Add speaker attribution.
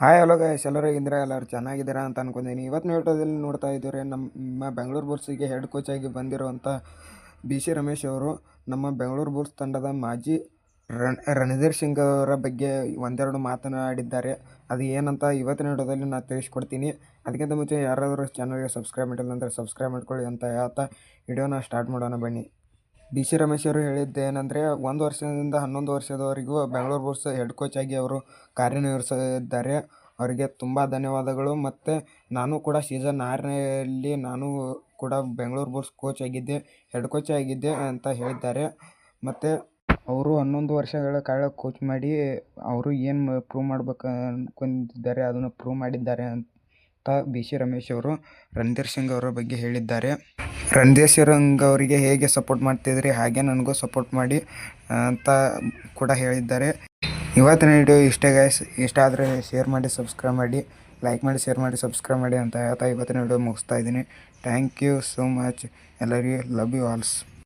Speaker 1: Hi, hello guys ಎಲ್ಲರೂ ಹೇಗಿದ್ದೀರಾ? ಎಲ್ಲರೂ ಚೆನ್ನಾಗಿದ್ದೀರಾ ಅಂತ ಅನ್ಕೊಂಡಿದ್ದೀನಿ. ಇವತ್ತಿನ ವಿಡಿಯೋದಲ್ಲಿ ನೋಡ್ತಾ ಇದ್ದೀರಿ, ನಮ್ಮ ಬೆಂಗಳೂರು ಬುಲ್ಸಿಗೆ ಹೆಡ್ ಕೋಚ್ ಆಗಿ ಬಂದಿರುವಂಥ ಬಿ ಸಿ ರಮೇಶ್ ಅವರು. ನಮ್ಮ ಬೆಂಗಳೂರು ಬುಲ್ಸ್ ತಂಡದ ಮಾಜಿ ರಣ್, ರಣಧೀರ್ ಸಿಂಗ್ ಅವರ ಬಗ್ಗೆ ಒಂದೆರಡು ಮಾತನಾಡಿದ್ದಾರೆ. ಅದು ಏನಂತ ಇವತ್ತಿನ ವಿಡಿಯೋದಲ್ಲಿ ನಾನು ತಿಳಿಸ್ಕೊಡ್ತೀನಿ. ಅದಕ್ಕಿಂತ ಮುಂಚೆ ಯಾರಾದರೂ ಚಾನಲ್ಗೆ ಸಬ್ಸ್ಕ್ರೈಬ್ ಮಾಡಿಲ್ಲ ಅಂದರೆ ಸಬ್ಸ್ಕ್ರೈಬ್ ಮಾಡ್ಕೊಳ್ಳಿ ಅಂತ ಹೇಳ್ತಾ ವಿಡಿಯೋನ ಸ್ಟಾರ್ಟ್ ಮಾಡೋಣ ಬನ್ನಿ. ಬಿ ಸಿ ರಮೇಶ್ ಅವರು ಹೇಳಿದ್ದೇನೆಂದರೆ ಒಂದು ವರ್ಷದಿಂದ ಹನ್ನೊಂದು ವರ್ಷದವರೆಗೂ ಬೆಂಗಳೂರು ಬುಲ್ಸ್ ಹೆಡ್ ಕೋಚ್ ಆಗಿ ಅವರು ಕಾರ್ಯನಿರ್ವಹಿಸಿದ್ದಾರೆ. ಅವರಿಗೆ ತುಂಬ ಧನ್ಯವಾದಗಳು. ಮತ್ತು ನಾನು ಕೂಡ ಸೀಸನ್ ಆರನೆಯಲ್ಲಿ ನಾನು ಕೂಡ ಬೆಂಗಳೂರು ಬುಲ್ಸ್ ಕೋಚ್ ಆಗಿದ್ದೆ, ಹೆಡ್ ಕೋಚ್ ಆಗಿದ್ದೆ ಅಂತ ಹೇಳಿದ್ದಾರೆ. ಮತ್ತು ಅವರು ಹನ್ನೊಂದು ವರ್ಷಗಳ ಕಾಲ ಕೋಚ್ ಮಾಡಿ, ಅವರು ಏನು ಪ್ರೂವ್ ಮಾಡ್ಬೇಕು ಅಂದ್ಕೊಂಡಿದ್ದಾರೆ ಅದನ್ನು ಪ್ರೂವ್ ಮಾಡಿದ್ದಾರೆ ಅಂತ ಬಿ. ಸಿ. ರಮೇಶ್ ಅವರು, ರಣಧೀರ್ ಸಿಂಗ್ ಅವರ ಬಗ್ಗೆ ಹೇಳಿದ್ದಾರೆ. ರಣಧೀರ್ ಸಿಂಗ್ ಅವರಿಗೆ ಹೇಗೆ ಸಪೋರ್ಟ್ ಮಾಡ್ತಿದ್ರಿ? ಹಾಗೆ ನನಗೂ ಸಪೋರ್ಟ್ ಮಾಡಿ ಅಂತ ಕೂಡ ಹೇಳಿದ್ದಾರೆ. ಇವತ್ತಿನ ವಿಡಿಯೋ ಇಷ್ಟೇ ಗೈಸ್ ಇಷ್ಟ ಆದರೆ ಶೇರ್ ಮಾಡಿ ಸಬ್ಸ್ಕ್ರೈಬ್ ಮಾಡಿ ಲೈಕ್ ಮಾಡಿ ಶೇರ್ ಮಾಡಿ ಸಬ್ಸ್ಕ್ರೈಬ್ ಮಾಡಿ ಅಂತ ಹೇಳ್ತಾ ಇವತ್ತಿನ ವಿಡಿಯೋ ಮುಗಿಸ್ತಾ ಇದ್ದೀನಿ. ಥ್ಯಾಂಕ್ ಯು ಸೋ ಮಚ್ ಎಲ್ಲರಿಗೂ ಲವ್ ಯು ಆಲ್ಸ್